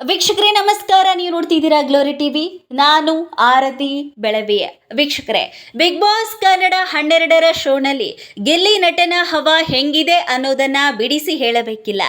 ವೀಕ್ಷಕರೇ, ನಮಸ್ಕಾರ. ನೀವು ನೋಡ್ತಿದ್ದೀರಾ ಗ್ಲೋರಿ ಟಿವಿ. ನಾನು ಆರತಿ ಬೆಳವೆಯ. ವೀಕ್ಷಕರೇ, ಬಿಗ್ ಬಾಸ್ ಕನ್ನಡ ಹನ್ನೆರಡರ ಶೋನಲ್ಲಿ ಗಿಲ್ಲಿ ನಟನ ಹವಾ ಹೆಂಗಿದೆ ಅನ್ನೋದನ್ನ ಬಿಡಿಸಿ ಹೇಳಬೇಕಿಲ್ಲ.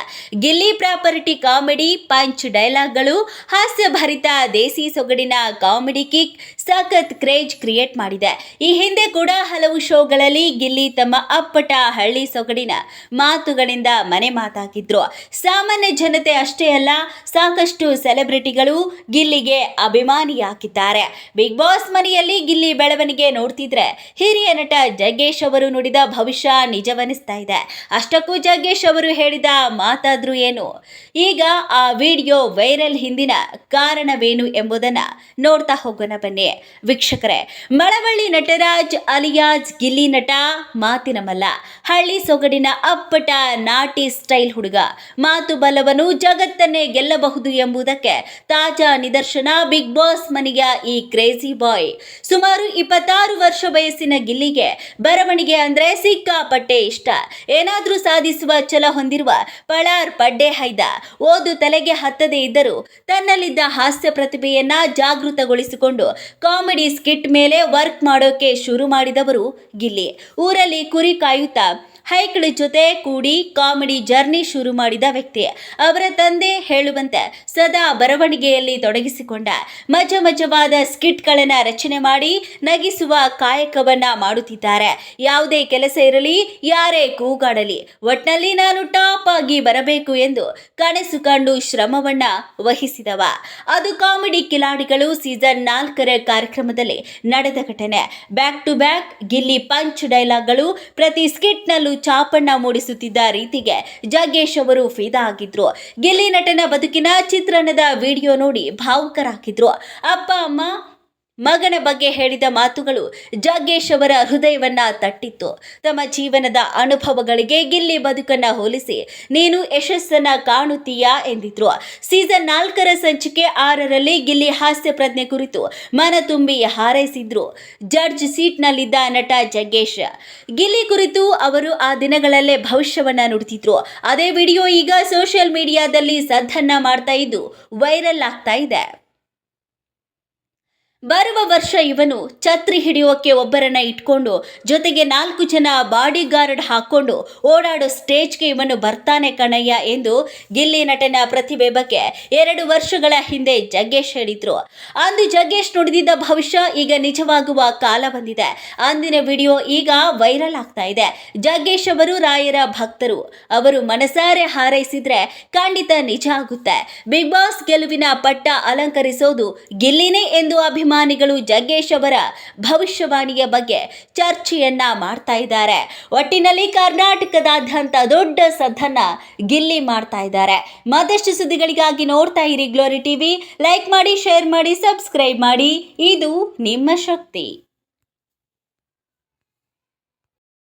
ಗಿಲ್ಲಿ ಪ್ರಾಪರ್ಟಿ ಕಾಮಿಡಿ, ಪಂಚ್ ಡೈಲಾಗ್ಗಳು, ಹಾಸ್ಯಭರಿತ ದೇಸಿ ಸೊಗಡಿನ ಕಾಮಿಡಿ ಕಿಕ್ ಸಖತ್ ಕ್ರೇಜ್ ಕ್ರಿಯೇಟ್ ಮಾಡಿದೆ. ಈ ಹಿಂದೆ ಕೂಡ ಹಲವು ಶೋಗಳಲ್ಲಿ ಗಿಲ್ಲಿ ತಮ್ಮ ಅಪ್ಪಟ ಹಳ್ಳಿ ಸೊಗಡಿನ ಮಾತುಗಳಿಂದ ಮನೆ ಮಾತಾಗಿದ್ರು. ಸಾಮಾನ್ಯ ಜನತೆ ಅಷ್ಟೇ ಅಲ್ಲ, ಸಾಕಷ್ಟು ಸೆಲೆಬ್ರಿಟಿಗಳು ಗಿಲ್ಲಿಗೆ ಅಭಿಮಾನಿಯಾಗಿದ್ದಾರೆ. ಬಿಗ್ ಬಾಸ್ ಮನೆಯಲ್ಲಿ ಗಿಲ್ಲಿ ಬೆಳವಣಿಗೆ ನೋಡ್ತಿದ್ರೆ ಹಿರಿಯ ನಟ ಜಗ್ಗೇಶ್ ಅವರು ನುಡಿದ ಭವಿಷ್ಯ ನಿಜವನಿಸ್ತಾ ಇದೆ. ಅಷ್ಟಕ್ಕೂ ಜಗ್ಗೇಶ್ ಅವರು ಹೇಳಿದ ಮಾತಾದ್ರು ಏನು? ಈಗ ಆ ವಿಡಿಯೋ ವೈರಲ್ ಹಿಂದಿನ ಕಾರಣವೇನು ಎಂಬುದನ್ನ ನೋಡ್ತಾ ಹೋಗೋಣ ಬನ್ನಿ. ವೀಕ್ಷಕರೇ, ಮಳವಳ್ಳಿ ನಟರಾಜ್ ಅಲಿಯಾಜ್ ಗಿಲ್ಲಿ ನಟ ಮಾತಿನ ಮಲ್ಲ ಹಳ್ಳಿ ಸೊಗಡಿನ ಅಪ್ಪಟ ನಾಟಿ ಸ್ಟೈಲ್ ಹುಡುಗ. ಮಾತು ಬಲವನು ಜಗತ್ತನ್ನೇ ಗೆಲ್ಲಬಹುದು ಎಂಬುದಕ್ಕೆ ತಾಜಾ ನಿದರ್ಶನ ಬಿಗ್ ಬಾಸ್ ಮನೆಯ ಈ ಕ್ರೇಜಿ ಬಾಯ್. ಸುಮಾರು ಇಪ್ಪತ್ತಾರು ವರ್ಷ ವಯಸ್ಸಿನ ಗಿಲ್ಲಿಗೆ ಬರವಣಿಗೆ ಅಂದ್ರೆ ಸಿಕ್ಕಾಪಟ್ಟೆ ಇಷ್ಟ. ಏನಾದ್ರೂ ಸಾಧಿಸುವ ಛಲ ಹೊಂದಿರುವ ಪಳಾರ್ ಪಡ್ಡೆ ಹೈದ. ಓದು ತಲೆಗೆ ಹತ್ತದೇ ಇದ್ದರೂ ತನ್ನಲ್ಲಿದ್ದ ಹಾಸ್ಯ ಪ್ರತಿಭೆಯನ್ನ ಜಾಗೃತಗೊಳಿಸಿಕೊಂಡು ಕಾಮಿಡಿ ಸ್ಕಿಟ್ ಮೇಲೆ ವರ್ಕ್ ಮಾಡೋಕೆ ಶುರು ಮಾಡಿದವರು ಗಿಲ್ಲಿ. ಊರಲ್ಲಿ ಕುರಿ ಕಾಯುತ್ತಾ ಹೈಕ್ಳ ಜೊತೆ ಕೂಡಿ ಕಾಮಿಡಿ ಜರ್ನಿ ಶುರು ಮಾಡಿದ ವ್ಯಕ್ತಿ. ಅವರ ತಂದೆ ಹೇಳುವಂತೆ ಸದಾ ಬರವಣಿಗೆಯಲ್ಲಿ ತೊಡಗಿಸಿಕೊಂಡ. ಮಜ ಮಜವಾದ ಸ್ಕಿಟ್ಗಳನ್ನು ರಚನೆ ಮಾಡಿ ನಗಿಸುವ ಕಾಯಕವನ್ನ ಮಾಡುತ್ತಿದ್ದಾರೆ. ಯಾವುದೇ ಕೆಲಸ ಇರಲಿ, ಯಾರೇ ಕೂಗಾಡಲಿ, ಒಟ್ನಲ್ಲಿ ನಾನು ಟಾಪ್ ಆಗಿ ಬರಬೇಕು ಎಂದು ಕನಸು ಕಂಡು ಶ್ರಮವನ್ನ ವಹಿಸಿದವ. ಅದು ಕಾಮಿಡಿ ಕಿಲಾಡಿಗಳು ಸೀಸನ್ ನಾಲ್ಕರ ಕಾರ್ಯಕ್ರಮದಲ್ಲಿ ನಡೆದ ಘಟನೆ. Back to back Gilli punch ಡೈಲಾಗ್ಗಳು ಪ್ರತಿ ಸ್ಕಿಟ್ನಲ್ಲೂ ಚಾಪಣ್ಣ ಮೂಡಿಸುತ್ತಿದ್ದ ರೀತಿಗೆ ಜಗ್ಗೇಶ್ ಅವರು ಫಿದಾ ಆಗಿದ್ರು. ಗಿಲ್ಲಿ ನಟನ ಬದುಕಿನ ಚಿತ್ರಣದ ವಿಡಿಯೋ ನೋಡಿ ಭಾವುಕರಾಗಿದ್ರು. ಅಪ್ಪ, ಅಮ್ಮ ಮಗನ ಬಗ್ಗೆ ಹೇಳಿದ ಮಾತುಗಳು ಜಾಗೇಶ್ ಅವರ ಹೃದಯವನ್ನ ತಟ್ಟಿತ್ತು. ತಮ್ಮ ಜೀವನದ ಅನುಭವಗಳಿಗೆ ಗಿಲ್ಲಿ ಬದುಕನ್ನ ಹೋಲಿಸಿ, ನೀನು ಯಶಸ್ಸನ್ನ ಕಾಣುತ್ತೀಯಾ? ಎಂದಿದ್ರು. ಸೀಸನ್ ನಾಲ್ಕರ ಸಂಚಿಕೆ ಆರರಲ್ಲಿ ಗಿಲ್ಲಿ ಹಾಸ್ಯ ಪ್ರಜ್ಞೆ ಕುರಿತು ಮನ ತುಂಬಿ ಹಾರೈಸಿದ್ರು. ಜಡ್ಜ್ ಸೀಟ್ನಲ್ಲಿದ್ದ ನಟ ಜಗ್ಗೇಶ್. ಗಿಲ್ಲಿ ಕುರಿತು ಅವರು ಆ ದಿನಗಳಲ್ಲೇ ಭವಿಷ್ಯವನ್ನ ನುಡಿತಿದ್ರು. ಅದೇ ವಿಡಿಯೋ ಈಗ ಸೋಷಿಯಲ್ ಮೀಡಿಯಾದಲ್ಲಿ ಸದ್ದನ್ನ ಮಾಡ್ತಾ ಇದ್ದು, ವೈರಲ್ ಆಗ್ತಾ ಇದೆ. ಬರುವ ವರ್ಷ ಇವನು ಛತ್ರಿ ಹಿಡಿಯೋಕೆ ಒಬ್ಬರನ್ನ ಇಟ್ಕೊಂಡು, ಜೊತೆಗೆ ನಾಲ್ಕು ಜನ ಬಾಡಿ ಗಾರ್ಡ್ ಹಾಕೊಂಡು ಓಡಾಡೋ ಸ್ಟೇಜ್ಗೆ ಇವನು ಬರ್ತಾನೆ ಕಣಯ್ಯ ಎಂದು ಗಿಲ್ಲಿ ನಟನ ಪ್ರತಿಭೆ ಬಗ್ಗೆ ಎರಡು ವರ್ಷಗಳ ಹಿಂದೆ ಜಗ್ಗೇಶ್ ಹೇಳಿದ್ರು. ಅಂದು ಜಗ್ಗೇಶ್ ನುಡಿದಿದ್ದ ಭವಿಷ್ಯ ಈಗ ನಿಜವಾಗುವ ಕಾಲ ಬಂದಿದೆ. ಅಂದಿನ ವಿಡಿಯೋ ಈಗ ವೈರಲ್ ಆಗ್ತಾ ಇದೆ. ಜಗ್ಗೇಶ್ ಅವರು ರಾಯರ ಭಕ್ತರು. ಅವರು ಮನಸಾರೆ ಹಾರೈಸಿದ್ರೆ ಖಂಡಿತ ನಿಜ ಆಗುತ್ತೆ. ಬಿಗ್ ಬಾಸ್ ಗೆಲುವಿನ ಪಟ್ಟ ಅಲಂಕರಿಸೋದು ಗಿಲ್ಲಿನೇ ಎಂದು ಅಭಿಮಾನಿಗಳು ಜಗ್ಗೇಶ್ ಅವರ ಭವಿಷ್ಯವಾಣಿಯ ಬಗ್ಗೆ ಚರ್ಚೆಯನ್ನ ಮಾಡ್ತಾ ಇದ್ದಾರೆ. ಒಟ್ಟಿನಲ್ಲಿ ಕರ್ನಾಟಕದಾದ್ಯಂತ ದೊಡ್ಡ ಸದ್ದನ್ನ ಗಿಲ್ಲಿ ಮಾಡ್ತಾ ಇದ್ದಾರೆ. ಮತ್ತಷ್ಟು ಸುದ್ದಿಗಳಿಗಾಗಿ ನೋಡ್ತಾ ಇರಿ ಗ್ಲೋರಿ ಟಿವಿ ಲೈಕ್ ಮಾಡಿ ಶೇರ್ ಮಾಡಿ ಸಬ್ಸ್ಕ್ರೈಬ್ ಮಾಡಿ. ಇದು ನಿಮ್ಮ ಶಕ್ತಿ.